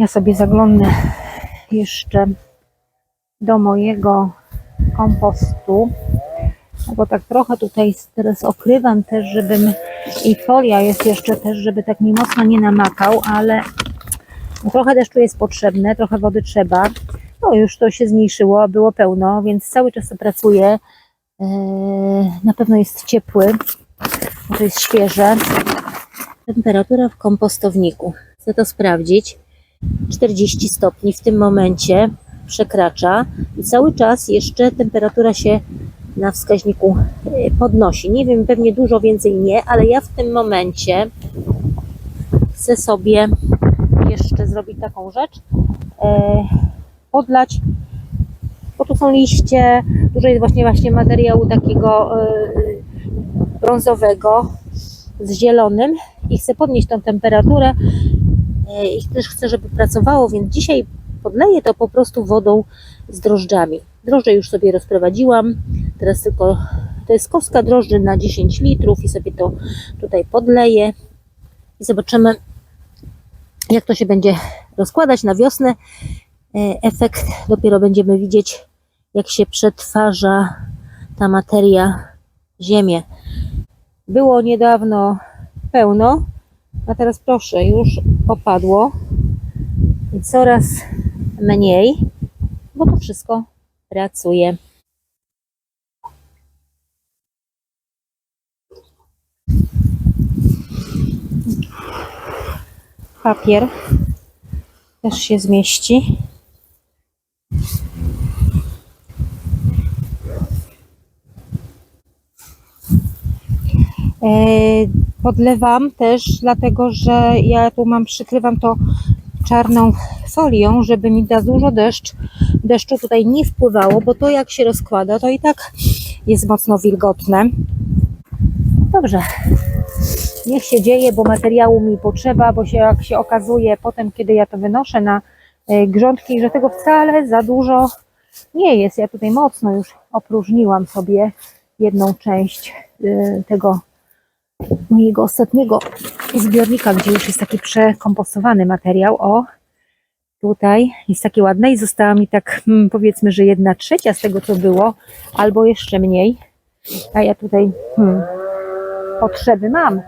Ja sobie zaglądnę jeszcze do mojego kompostu. No bo tak trochę tutaj teraz okrywam też, żebym i folia jest jeszcze też, żeby tak mi mocno nie namakał, ale trochę deszczu jest potrzebne, trochę wody trzeba. No już to się zmniejszyło, było pełno, więc cały czas to pracuję. Eee, Na pewno jest ciepły, bo to jest świeże. Temperatura w kompostowniku. Chcę to sprawdzić. 40 stopni w tym momencie przekracza i cały czas jeszcze temperatura się na wskaźniku e, podnosi. Nie wiem, pewnie dużo więcej nie, ale ja w tym momencie chcę sobie jeszcze zrobić taką rzecz, e, podlać, bo tu są liście, dużo jest właśnie, właśnie materiału takiego e, brązowego z zielonym i chcę podnieść tą temperaturę i też chcę, żeby pracowało, więc dzisiaj podleję to po prostu wodą z drożdżami. Drożdże już sobie rozprowadziłam, teraz tylko to jest kostka drożdży na 10 litrów i sobie to tutaj podleję i zobaczymy jak to się będzie rozkładać na wiosnę. E, Efekt dopiero będziemy widzieć jak się przetwarza ta materia ziemię. Było niedawno pełno, a teraz proszę, już opadło i coraz mniej, bo to wszystko pracuje. Papier też się zmieści. Podlewam też, dlatego że ja tu mam, przykrywam to czarną folią, żeby mi za dużo deszcz, deszczu tutaj nie wpływało, bo to jak się rozkłada, to i tak jest mocno wilgotne. Dobrze, niech się dzieje, bo materiału mi potrzeba, bo się jak się okazuje potem, kiedy ja to wynoszę na e, grządki, że tego wcale za dużo nie jest. Ja tutaj mocno już opróżniłam sobie jedną część e, tego mojego ostatniego zbiornika, gdzie już jest taki przekompostowany materiał. O, tutaj jest takie ładne i została mi tak hmm, powiedzmy, że jedna trzecia z tego, co było, albo jeszcze mniej. A ja tutaj hmm, potrzeby mam.